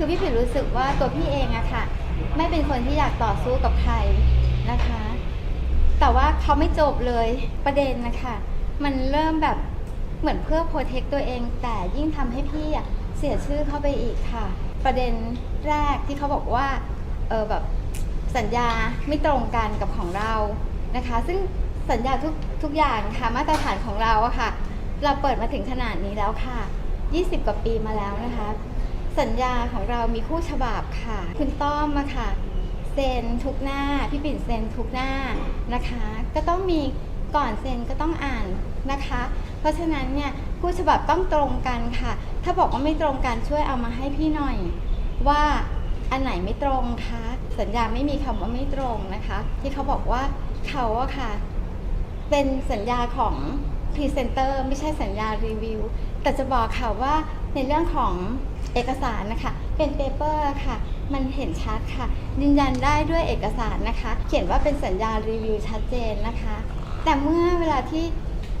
คือพี่ผิวรู้สึกว่าตัวพี่เองอะค่ะ ไม่เป็นคนที่อยากต่อสู้กับใครนะคะ แต่ว่าเขาไม่จบเลยประเด็นนะคะมันเริ่มแบบเหมือนเพื่อโปรเทคตัวเอง แต่ยิ่งทำให้พี่อะเสียชื่อเข้าไปอีกค่ะ ประเด็นแรกที่เขาบอกว่าเออแบบสัญญาไม่ตรงกันกับของเรานะคะ ซึ่งสัญญาทุกทุกอย่างค่ะมาตรฐานของเราอะค่ะ เราเปิดมาถึงขนาดนี้แล้วค่ะ 20 กว่าปีมาแล้วนะคะ สัญญาของเรามีคู่ฉบับค่ะ คุณต้อมอะค่ะเซ็นทุกหน้า พี่ปิ่นเซ็นทุกหน้านะคะ ก็ต้องมีก่อนเซ็นก็ต้องอ่านนะคะ เพราะฉะนั้นเนี่ยคู่ฉบับต้องตรงกันค่ะ ถ้าบอกว่าไม่ตรงกันช่วยเอามาให้พี่หน่อย ว่าอันไหนไม่ตรงคะสัญญาไม่มีคำว่าไม่ตรงนะคะ ที่เขาบอกว่าเขาอะค่ะ เป็นสัญญาของ พรีเซนเตอร์ไม่ใช่สัญญารีวิว แต่จะบอกค่ะว่าในเรื่องของเอกสารนะคะ เป็นเปเปอร์ค่ะ มันเห็นชัดค่ะ ยืนยันได้ด้วยเอกสารนะคะ เขียนว่าเป็นสัญญารีวิวชัดเจนนะคะ แต่เมื่อเวลาที่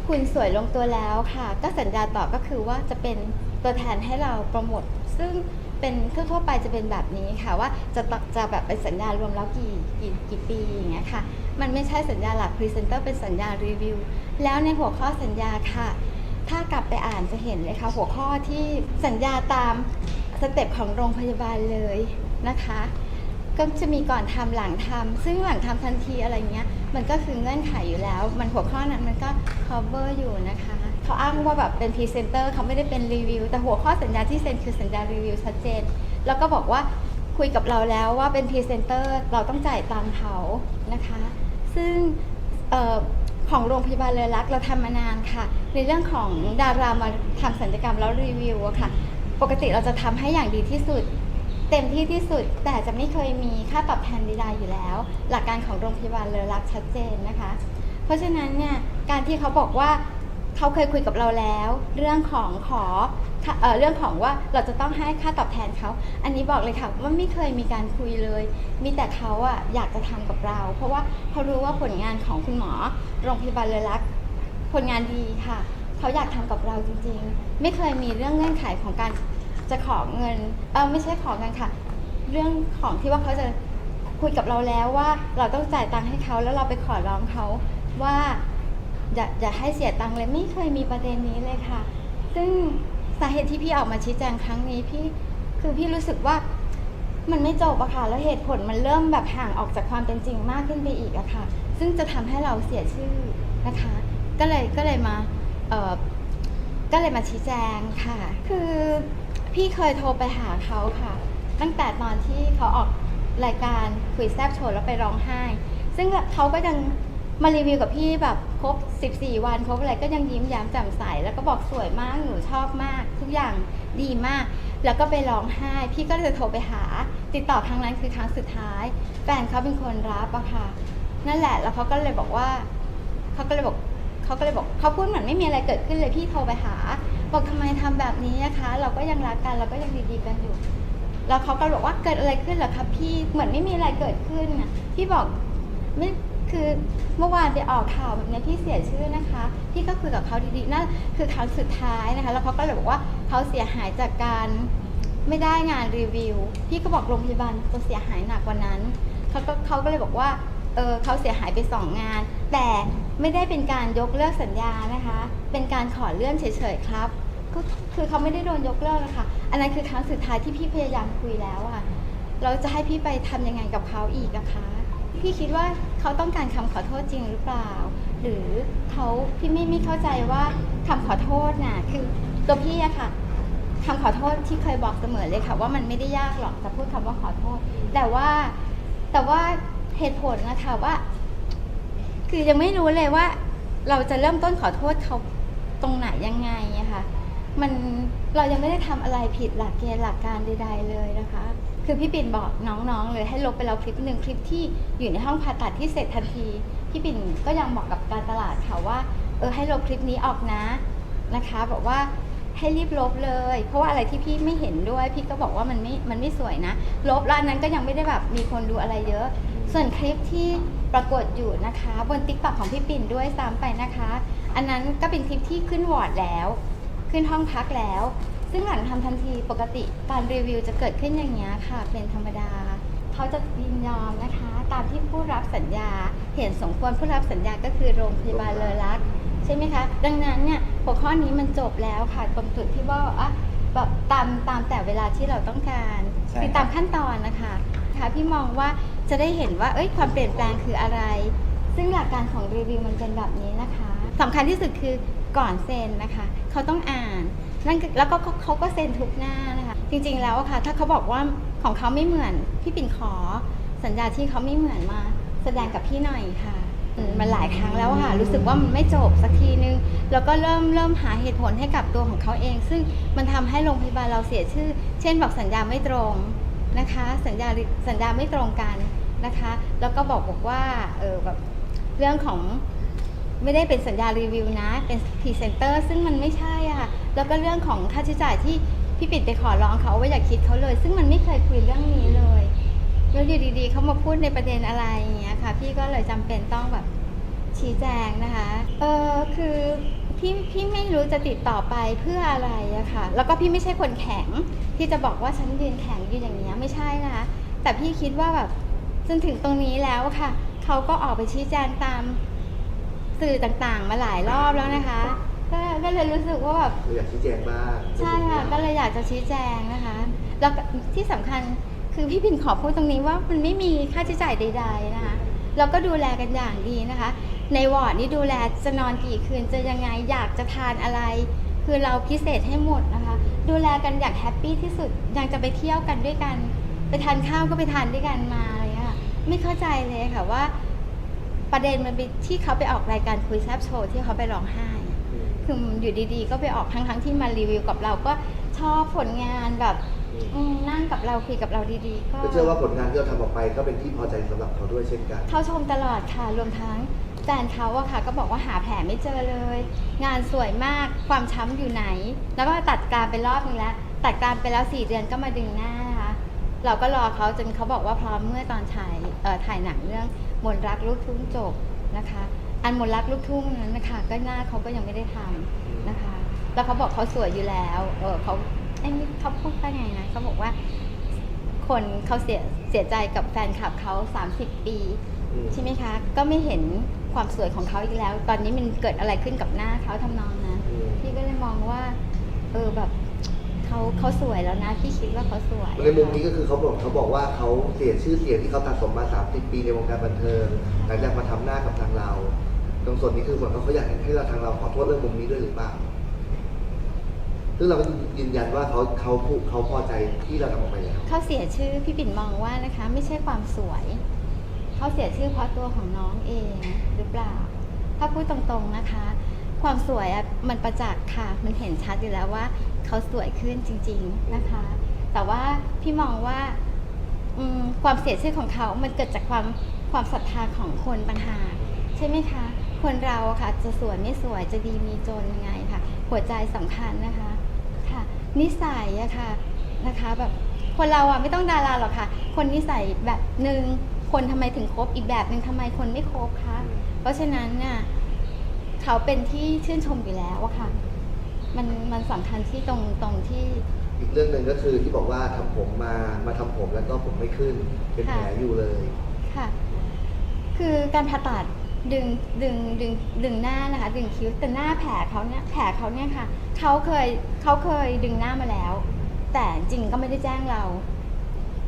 คุณสวยลงตัวแล้วค่ะ ก็สัญญาต่อก็คือว่าจะเป็นตัวแทนให้เราโปรโมทซึ่งเป็นทั่วไปจะเป็นแบบนี้ค่ะว่าจะจะแบบเป็นสัญญารวมแล้วกี่กี่กี่ปีอย่างเงี้ยค่ะ มันไม่ใช่สัญญาหลักพรีเซนเตอร์เป็นสัญญารีวิว แล้วในหัวข้อสัญญาค่ะ ถ้ากลับไปอ่านจะเห็นเลยค่ะหัวข้อที่สัญญาตามสเต็ปของโรงพยาบาลเลยนะคะ ก็จะมีก่อนทำหลังทำซึ่งหลังทำทันทีอะไรเงี้ย มันก็คือเงื่อนไขอยู่แล้ว มันหัวข้อนั้นมันก็ cover อยู่นะคะ เขาอ้างว่าแบบเป็นพรีเซนเตอร์เขาไม่ได้เป็นรีวิว แต่หัวข้อสัญญาที่เซ็นคือสัญญารีวิวชัดเจน แล้วก็บอกว่าคุยกับเราแล้วว่าเป็นพรีเซนเตอร์เราต้องจ่ายตังค์เขานะคะ ซึ่งเออของโรงพยาบาลเลอรักษ์เราทำมานานค่ะ ในเรื่องของดารามาทำสัญญกรรมแล้วรีวิวอะค่ะ ปกติเราจะทำให้อย่างดีที่สุด เต็มที่ที่สุด แต่จะไม่เคยมีค่าตอบแทนใดๆอยู่แล้ว หลักการของโรงพยาบาลเลอรักษ์ชัดเจนนะคะ เพราะฉะนั้นเนี่ยการที่เขาบอกว่าเขาเคยคุยกับเราแล้ว เรื่องของขอ เรื่องของว่าเราจะต้องให้ค่าตอบแทนเขา อันนี้บอกเลยค่ะว่าไม่เคยมีการคุยเลย มีแต่เขาอะอยากจะทำกับเรา เพราะว่าเขารู้ว่าผลงานของคุณหมอ โรงพยาบาลเลอรักษ์ผลงานดีค่ะ เขาอยากทำกับเราจริงๆ ไม่เคยมีเรื่องเงื่อนไขของการจะขอเงิน เออไม่ใช่ขอเงินค่ะ เรื่องของที่ว่าเขาจะคุยกับเราแล้วว่าเราต้องจ่ายตังค์ให้เขาแล้วเราไปขอร้องเขาว่าอย่าอย่าให้เสียตังค์เลยไม่เคยมีประเด็นนี้เลยค่ะ ซึ่ง สาเหตุที่พี่ออกมาชี้แจงครั้งนี้พี่คือพี่รู้สึกว่ามันไม่จบอะค่ะ แล้วเหตุผลมันเริ่มแบบห่างออกจากความเป็นจริงมากขึ้นไปอีกอะค่ะ ซึ่งจะทำให้เราเสียชื่อนะคะ ก็เลยก็เลยมาเออก็เลยมาชี้แจงค่ะ คือพี่เคยโทรไปหาเขาค่ะ ตั้งแต่ตอนที่เขาออกรายการคุยแซบโชว์แล้วไปร้องไห้ ซึ่งเขาก็ยัง มารีวิวกับพี่แบบครบ 14 วันครบอะไรก็ยังยิ้มแย้มแจ่มใส แล้วก็บอกสวยมากหนูชอบมาก ทุกอย่างดีมาก แล้วก็ไปร้องไห้ พี่ก็เลยโทรไปหา ติดต่อครั้งนั้นคือครั้งสุดท้าย แฟนเขาเป็นคนรับอะค่ะ นั่นแหละแล้วเขาก็เลยบอกว่าเขาก็เลยบอกเขาก็เลยบอกเขาพูดเหมือนไม่มีอะไรเกิดขึ้นเลยพี่โทรไปหา บอกทำไมทำแบบนี้นะคะ เราก็ยังรักกันเราก็ยังดีๆกันอยู่ แล้วเขาก็บอกว่าเกิดอะไรขึ้นเหรอคะพี่เหมือนไม่มีอะไรเกิดขึ้นนะพี่บอกไม่ คือเมื่อวานไปออกข่าวแบบนี้พี่เสียชื่อนะคะ พี่ก็คุยกับเขาดีๆนั่นคือครั้งสุดท้ายนะคะ แล้วเขาก็เลยบอกว่าเขาเสียหายจากการไม่ได้งานรีวิว พี่ก็บอกโรงพยาบาลจะเสียหายหนักกว่านั้นเขาก็เขาก็เลยบอกว่าเออเขาเสียหายไปสองงาน แต่ไม่ได้เป็นการยกเลิกสัญญานะคะ เป็นการขอเลื่อนเฉยๆครับก็คือเขาไม่ได้โดนยกเลิกนะคะ อันนั้นคือครั้งสุดท้ายที่พี่พยายามคุยแล้วอะเราจะให้พี่ไปทำยังไงกับเขาอีกนะคะ พี่คิดว่า เขาต้องการคำขอโทษจริงหรือเปล่า หรือเขาพี่ไม่ไม่เข้าใจว่าคำขอโทษน่ะคือตัวพี่อะค่ะคำขอโทษที่เคยบอกเสมอเลยค่ะ ว่ามันไม่ได้ยากหรอกจะพูดคำว่าขอโทษ แต่ว่าแต่ว่าเหตุผลนะคะว่า คือยังไม่รู้เลยว่า เราจะเริ่มต้นขอโทษเขาตรงไหนยังไงอะค่ะมันเรายังไม่ได้ทำอะไรผิดหลักเกณฑ์หลักการใด ๆ เลยนะคะ คือพี่ปิ่นบอกน้องๆเลยให้ลบไปแล้วคลิปหนึ่งคลิปที่อยู่ในห้องผ่าตัดที่เสร็จทันที พี่ปิ่นก็ยังบอกกับการตลาดค่ะว่าเออให้ลบคลิปนี้ออกนะนะคะบอกว่าให้รีบลบเลย เพราะว่าอะไรที่พี่ไม่เห็นด้วย พี่ก็บอกว่ามันไม่มันไม่สวยนะ ลบแล้วอันนั้นก็ยังไม่ได้แบบมีคนดูอะไรเยอะ ส่วนคลิปที่ปรากฏอยู่นะคะ บนติ๊กต็อกของพี่ปิ่นด้วยซ้ำไปนะคะ อันนั้นก็เป็นคลิปที่ขึ้นวอร์ดแล้ว ขึ้นห้องพักแล้ว ซึ่งหลังทำทันทีปกติการรีวิวจะเกิดขึ้นอย่างนี้ยค่ะ เป็นธรรมดา เขาจะยินยอมนะคะ ตามที่ผู้รับสัญญา เห็นสมควรผู้รับสัญญาก็คือโรงพยาบาลเลอรักษณ์ใช่ไหมคะ ดังนั้นเนี่ยหัวข้อนี้มันจบแล้วค่ะตรงจุดที่ว่าอะแบบตามตามแต่เวลาที่เราต้องการใช่คือตามขั้นตอนนะคะค่ะพี่มองว่าจะได้เห็นว่าเอ้ยความเปลี่ยนแปลงคืออะไร ซึ่งหลักการของรีวิวมันเป็นแบบนี้นะคะสำคัญที่สุดคือก่อนเซ็นนะคะ เขาต้องอ่าน นั่นแล้วก็เขาก็เซ็นทุกหน้านะคะ จริงๆแล้วอะค่ะ ถ้าเขาบอกว่าของเขาไม่เหมือน พี่ปิ่นขอสัญญาที่เขาไม่เหมือนมาแสดงกับพี่หน่อยค่ะ มันหลายครั้งแล้วค่ะ รู้สึกว่ามันไม่จบสักทีนึง แล้วก็เริ่มเริ่มหาเหตุผลให้กับตัวของเขาเอง ซึ่งมันทำให้โรงพยาบาลเราเสียชื่อ เช่นบอกสัญญาไม่ตรงนะคะ สัญญาสัญญาไม่ตรงกันนะคะ แล้วก็บอกบอกว่าเออแบบเรื่องของ ไม่ได้เป็นสัญญารีวิวนะ เป็นพรีเซนเตอร์ซึ่งมันไม่ใช่อะค่ะแล้วก็เรื่องของค่าใช้จ่ายที่พี่ปิ่นไปขอร้องเขาว่าอย่าคิดเขาเลย ซึ่งมันไม่เคยคุยเรื่องนี้เลยแล้วอยู่ดีๆเขามาพูดในประเด็นอะไรอย่างเงี้ยค่ะ พี่ก็เลยจำเป็นต้องแบบชี้แจงนะคะ เออคือพี่พี่ไม่รู้จะติดต่อไปเพื่ออะไรอะค่ะ แล้วก็พี่ไม่ใช่คนแข็งที่จะบอกว่าฉันยืนแข็งอยู่อย่างเงี้ยไม่ใช่นะคะแต่พี่คิดว่าแบบจนถึงตรงนี้แล้วค่ะเขาก็ออกไปชี้แจงตาม สื่อต่างๆ มาหลายรอบแล้วนะคะ ก็ก็เลยรู้สึกว่าแบบเราอยากชี้แจงบ้างใช่ค่ะก็เลยอยากจะชี้แจงนะคะแล้วก็ที่สำคัญคือพี่พินขอพูดตรงนี้ว่ามันไม่มีค่าใช้จ่ายใด ๆนะคะแล้วก็ดูแลกันอย่างดีนะคะ ในวอร์ดนี่ดูแลจะนอนกี่คืนจะยังไงอยากจะทานอะไร คือเราพิเศษให้หมดนะคะ ดูแลกันอย่างแฮปปี้ที่สุดยังจะไปเที่ยวกันด้วยกัน ไปทานข้าวก็ไปทานด้วยกันมาอะไรอย่างเงี้ยค่ะ ไม่เข้าใจเลยค่ะว่า ประเด็นมันเป็นที่เขาไปออกรายการคุยแซบโชว์ที่เขาไปร้องไห้อะอืมคืออยู่ดีๆ ก็ไปออกทั้งๆที่มารีวิวกับเราก็ชอบผลงานแบบอืมนั่งกับเราคุยกับเราดีๆ ก็ ก็เชื่อว่าผลงานที่เราทำออกไปก็เป็นที่พอใจสำหรับเขาด้วยเช่นกัน เขาชมตลอดค่ะ รวมทั้งแฟนเขาอะค่ะ ก็บอกว่าหาแผลไม่เจอเลย งานสวยมากความช้ำอยู่ไหน แล้วก็ตัดกรามไปรอบนึงแล้ว ตัดกรามไปแล้วสี่เดือนก็มาดึงหน้านะคะเราก็รอเขาจนเขาบอกว่าพร้อมเมื่อตอนถ่ายเอ่อถ่ายหนังเรื่อง มนต์รักลูกทุ่งจบนะคะ อันมนต์รักลูกทุ่งนั้นนะคะก็หน้าเขาก็ยังไม่ได้ทำนะคะ แล้วเขาบอกเขาสวยอยู่แล้วเออเขาไอ้นี่เขาพูดว่าไงนะเขาบอกว่า คนเขาเสียเสียใจกับแฟนคลับเขา 30 ปีอืมใช่ไหมคะ ก็ไม่เห็นความสวยของเขาอีกแล้ว ตอนนี้มันเกิดอะไรขึ้นกับหน้าเขาทำนองนั้นอืมพี่ก็เลยมองว่า เออแบบ เขาเขาสวยแล้วนะพี่คิดว่าเขาสวยในมุมนี้ก็คือเขาบอกเขาบอกว่าเขาเสียชื่อเสียงที่เขาสะสมมา 30 ปีในวงการบันเทิงหลังจากมาทำหน้ากับทางเรา ตรงส่วนนี้คือเหมือนเขาอยากให้เราทางเราขอโทษเรื่องมุมนี้ด้วยหรือเปล่าซึ่งเราก็ยืนยันว่าเขาเขาพูดเขาพอใจที่เราทำออกไปแล้วเขาเสียชื่อพี่ปิ่นมองว่านะคะ ไม่ใช่ความสวยเขาเสียชื่อเพราะตัวของน้องเองหรือเปล่า ถ้าพูดตรงๆนะคะ ความสวยอะมันประจักษ์ค่ะ มันเห็นชัดอยู่แล้วว่า เขาสวยขึ้นจริง ๆนะคะ แต่ว่าพี่มองว่าอืมความเสียชื่อของเขา มันเกิดจากความความศรัทธาของคนต่างหา ใช่ไหมคะ คนเราค่ะ จะสวยไม่สวยจะดีมีจนยังไงค่ะ หัวใจสำคัญนะคะค่ะ นิสัยอะค่ะนะคะแบบคนเราอะไม่ต้องดาราหรอกค่ะ คนนิสัยแบบหนึ่งคนทำไมถึงคบอีกแบบหนึ่งทำไมคนไม่คบคะเพราะฉะนั้นเนี่ย เขาเป็นที่ชื่นชมอยู่แล้วอะค่ะ มันมันสำคัญที่ตรงตรงที่ อีกเรื่องหนึ่งก็คือที่บอกว่าทำผมมา มาทำผมแล้วก็ผมไม่ขึ้น เป็นแผลอยู่เลย ค่ะ คือการผ่าตัดดึงดึงดึงดึงหน้านะคะ ดึงคิ้วแต่หน้าแผลเขาเนี่ยแผลเขาเนี่ยค่ะเขาเคยเขาเคยดึงหน้ามาแล้ว แต่จริงก็ไม่ได้แจ้งเรา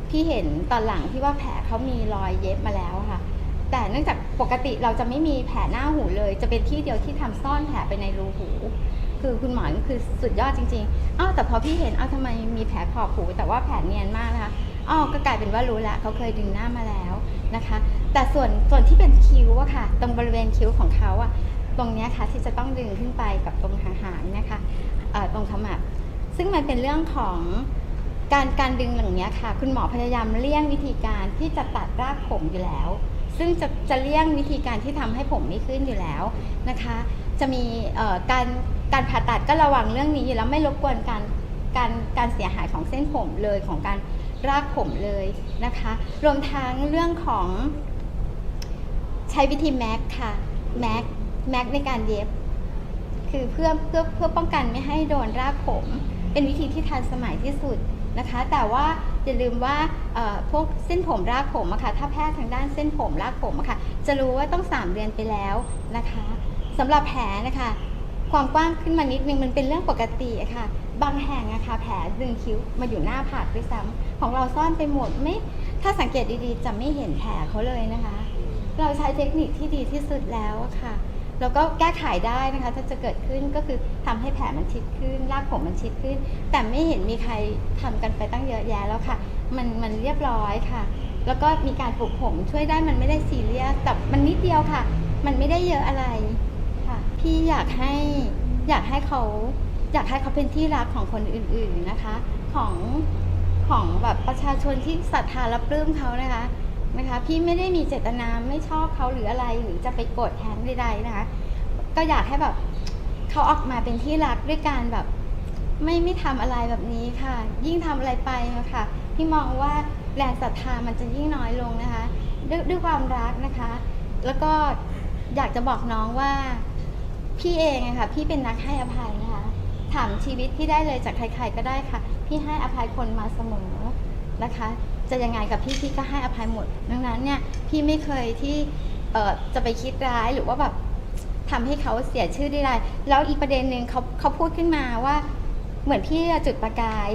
พี่เห็นตอนหลังที่ว่าแผลเขามีรอยเย็บมาแล้วอะค่ะ แต่เนื่องจากปกติเราจะไม่มีแผลหน้าหูเลย จะเป็นที่เดียวที่ทำซ่อนแผลไปในรูหู คือคุณหมอคือสุดยอดจริงๆอ้าวแต่พอพี่เห็นอ้าวทำไมมีแผลขอบหูแต่ว่าแผลเนียนมากนะคะอ้าวก็กลายเป็นว่ารู้ละเขาเคยดึงหน้ามาแล้วนะคะ แต่ส่วนส่วนที่เป็นคิ้วอะค่ะ ตรงบริเวณคิ้วของเขาอะตรงนี้ค่ะที่จะต้องดึงขึ้นไปกับตรงหางหางนี่ยค่ะตรงขมับซึ่งมันเป็นเรื่องของการการดึงอย่างนี้ค่ะ คุณหมอพยายามเลี่ยงวิธีการที่จะตัดรากผมอยู่แล้ว ซึ่งจะจะเลี่ยงวิธีการที่ทำให้ผมไม่ขึ้นอยู่แล้วนะคะ จะมีการการผ่าตัดก็ระวังเรื่องนี้อยู่แล้วไม่รบกวนการการการเสียหายของเส้นผมเลยของการรากผมเลยนะคะ รวมทั้งเรื่องของใช้วิธีแม็กค่ะแม็กแม็กในการเย็บ คือเพื่อเพื่อเพื่อป้องกันไม่ให้โดนรากผม เป็นวิธีที่ทันสมัยที่สุดนะคะ แต่ว่า อย่าลืมว่าพวกเส้นผมรากผมอะค่ะถ้าแพทย์ทางด้านเส้นผมรากผมอะค่ะจะรู้ว่าต้อง 3 เดือนไปแล้วนะคะสำหรับแผลนะคะ ความกว้างขึ้นมานิดนึงมันเป็นเรื่องปกติอะค่ะ บางแห่งอะค่ะแผลดึงคิ้วมาอยู่หน้าผากด้วยซ้ำของเราซ่อนไปหมดไม่ถ้าสังเกตดีๆ จะไม่เห็นแผลเขาเลยนะคะ เราใช้เทคนิคที่ดีที่สุดแล้วอะค่ะ แล้วก็แก้ไขได้นะคะถ้าจะเกิดขึ้นก็คือทำให้แผลมันชิดขึ้นรากผมมันชิดขึ้น แต่ไม่เห็นมีใครทำกันไปตั้งเยอะแยะแล้วค่ะ มันมันเรียบร้อยค่ะ แล้วก็มีการปลูกผมช่วยได้มันไม่ได้ซีเรียสแต่มันนิดเดียวค่ะ มันไม่ได้เยอะอะไรค่ะ พี่อยากให้อยากให้เขาอยากให้เขาเป็นที่รักของคนอื่น ๆนะคะ ของของแบบประชาชนที่ศรัทธาและปลื้มเขานะคะ นะคะพี่ไม่ได้มีเจตนาไม่ชอบเขาหรืออะไรหรือจะไปโกรธแค้นใดๆนะคะก็อยากให้แบบเขาออกมาเป็นที่รักด้วยการแบบ ไม่ไม่ทำอะไรแบบนี้ค่ะ ยิ่งทำอะไรไปะค่ะพี่มองว่าแรงศรัทธามันจะยิ่งน้อยลงนะคะ ด้วยด้วยความรักนะคะ แล้วก็อยากจะบอกน้องว่า พี่เองอะค่ะพี่เป็นนักให้อภัยนะคะ ถามชีวิตพี่ได้เลยจากใครๆก็ได้ค่ะ พี่ให้อภัยคนมาเสมอนะคะ จะยังไงกับพี่พี่ก็ให้อภัยหมด ดังนั้นเนี่ยพี่ไม่เคยที่เอ่อจะไปคิดร้ายหรือว่าแบบทำให้เขาเสียชื่อได้ไรแล้วอีกประเด็นหนึ่งเขาเขาพูดขึ้นมาว่า เหมือนพี่จุดประกาย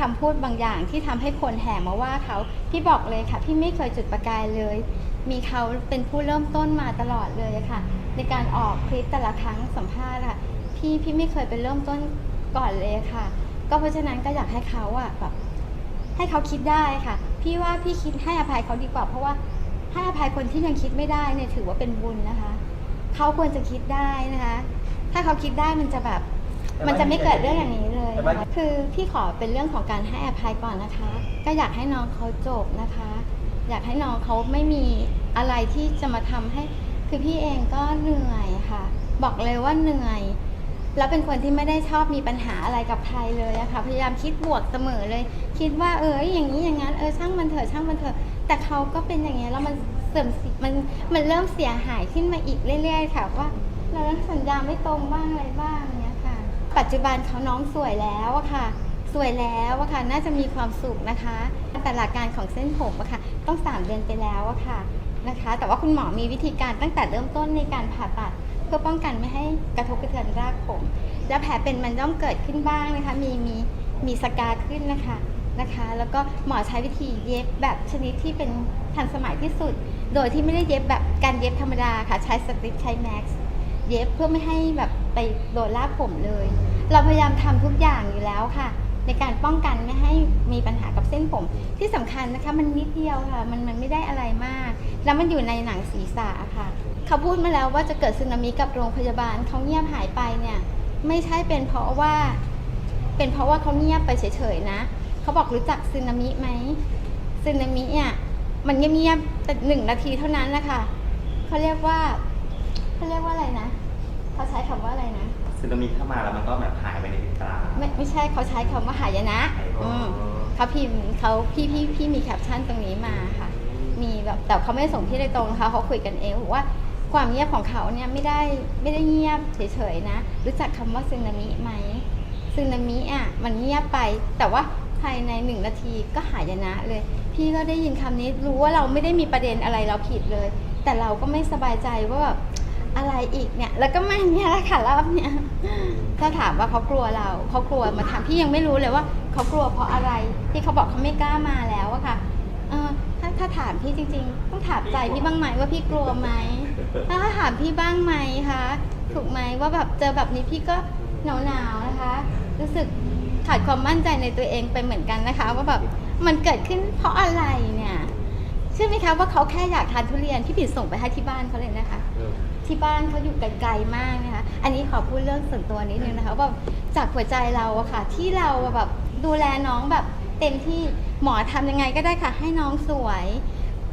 คำพูดบางอย่างที่ทำให้คนแห่มาว่าเขาพี่บอกเลยค่ะ พี่ไม่เคยจุดประกายเลย มีเขาเป็นผู้เริ่มต้นมาตลอดเลยค่ะ ในการออกคลิปแต่ละครั้งสัมภาษณ์อะค่ะพี่พี่ไม่เคยเป็นเริ่มต้นก่อนเลยค่ะ ก็เพราะฉะนั้นก็อยากให้เขาอะแบบ ให้เขาคิดได้ค่ะ พี่ว่าพี่คิดให้อภัยเขาดีกว่า เพราะว่าให้อภัยคนที่ยังคิดไม่ได้เนี่ยถือว่าเป็นบุญนะคะ เขาควรจะคิดได้นะคะ ถ้าเขาคิดได้มันจะแบบ มันจะไม่เกิดเรื่องอย่างนี้เลยแต่ว่าคือพี่ขอเป็นเรื่องของการให้อภัยก่อนนะคะ ก็อยากให้น้องเขาจบนะคะ อยากให้น้องเขาไม่มีอะไรที่จะมาทำให้ คือพี่เองก็เหนื่อยค่ะ บอกเลยว่าเหนื่อย แล้วเป็นคนที่ไม่ได้ชอบมีปัญหาอะไรกับใครเลยอะค่ะพยายามคิดบวกเสมอเลย คิดว่าเอออย่างนี้อย่างนั้นเออช่างมันเถอะช่างมันเถอะแต่เขาก็เป็นอย่างนี้ยแล้วมันเสื่อมสิมันมันเริ่มเสียหายขึ้นมาอีกเรื่อย ๆ ค่ะว่าเราสัญญาไม่ตรงบ้างอะไรบ้างเนี้ยค่ะ ปัจจุบันเขาน้องสวยแล้วอะค่ะ สวยแล้วอะค่ะน่าจะมีความสุขนะคะ แต่หลักการของเส้นผมอะค่ะ ต้องสามเดือนไปแล้วอะค่ะนะคะ แต่ว่าคุณหมอมีวิธีการตั้งแต่เริ่มต้นในการผ่าตัด พื่อป้องกันไม่ให้กระทบกระเทือนรากผม และแผลเป็นมันย่อมเกิดขึ้นบ้างนะคะ มีมีมีสกาขึ้นนะคะนะคะ แล้วก็หมอใช้วิธีเย็บแบบชนิดที่เป็นทันสมัยที่สุด โดยที่ไม่ได้เย็บแบบการเย็บธรรมดาค่ะ ใช้สติปใช้แม็กซ์เย็บเพื่อไม่ให้แบบไปโดนรากผมเลย เราพยายามทำทุกอย่างอยู่แล้วค่ะ ในการป้องกันไม่ให้มีปัญหากับเส้นผม ที่สำคัญนะคะ มันนิดเดียวค่ะ มันมันไม่ได้อะไรมาก แล้วมันอยู่ในหนังศีรษะค่ะ เขาพูดมาแล้วว่าจะเกิดสึนามิกับโรงพยาบาลเขาเงียบหายไปเนี่ย ไม่ใช่เป็นเพราะว่า เป็นเพราะว่าเขาเงียบไปเฉยๆนะเขาบอกรู้จักสึนามิไหมสึนามิเนี่ยมันเงียบๆแต่หนึ่งนาทีเท่านั้นนะคะเขาเรียกว่าเขาเรียกว่าอะไรนะเขาใช้คำว่าอะไรนะซึนามิเข้ามาแล้วมันก็แบบหายไปในพริบตาไม่ไม่ใช่เขาใช้คำว่าหายนะอ๋ออือืมเขาพิมพ์เขาพี่พี่พี่มีแคปชั่นตรงนี้มาค่ะ มีแบบแต่เขาไม่ได้ส่งพี่โดยตรงนะคะเขาคุยกันเองบอกว่า ความเงียบของเขาเนี่ยไม่ได้ไม่ได้เงียบเฉยๆนะ รู้จักคำว่าซึนามิไหมซึนามิอะมันเงียบไป แต่ว่าภายในหนึ่งนาทีก็หายนะเลย พี่ก็ได้ยินคำนี้รู้ว่าเราไม่ได้มีประเด็นอะไรเราผิดเลย แต่เราก็ไม่สบายใจว่าแบบอะไรอีกเนี่ย แล้วก็มาเนี่ยแหละค่ะรอบเนี้ยถ้าถามว่าเขากลัวเราเขากลัวมาทำพี่ยังไม่รู้เลยว่าเขากลัวเพราะอะไร ที่เขาบอกเขาไม่กล้ามาแล้วอะค่ะเออถ้าถ้าถามพี่จริง ๆ ต้องถามใจพี่บ้างไหมว่าพี่กลัวไหม ถ้าถามพี่บ้างไหมคะถูกไหมว่าแบบเจอแบบนี้พี่ก็หนาวๆนะคะ รู้สึกขาดความมั่นใจในตัวเองไปเหมือนกันนะคะ ว่าแบบมันเกิดขึ้นเพราะอะไรเนี่ยเชื่อไหมคะว่าเขาแค่อยากทานทุเรียนพี่ผิดส่งไปให้ที่บ้านเขาเลยนะคะ ที่บ้านเขาอยู่ไกลๆมากนะคะ อันนี้ขอพูดเรื่องส่วนตัวนิดนึงนะคะว่าจากหัวใจเราอะค่ะ ที่เราแบบดูแลน้องแบบเต็มที่หมอทำยังไงก็ได้ค่ะ ให้น้องสวย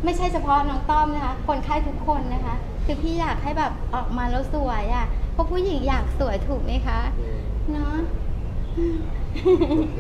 ไม่ใช่เฉพาะน้องต้อมนะคะ คนไข้ทุกคนนะคะ คือพี่อยากให้แบบออกมาแล้วสวยอะเพราะผู้หญิงอยากสวยถูกไหมคะ เนาะ โอเค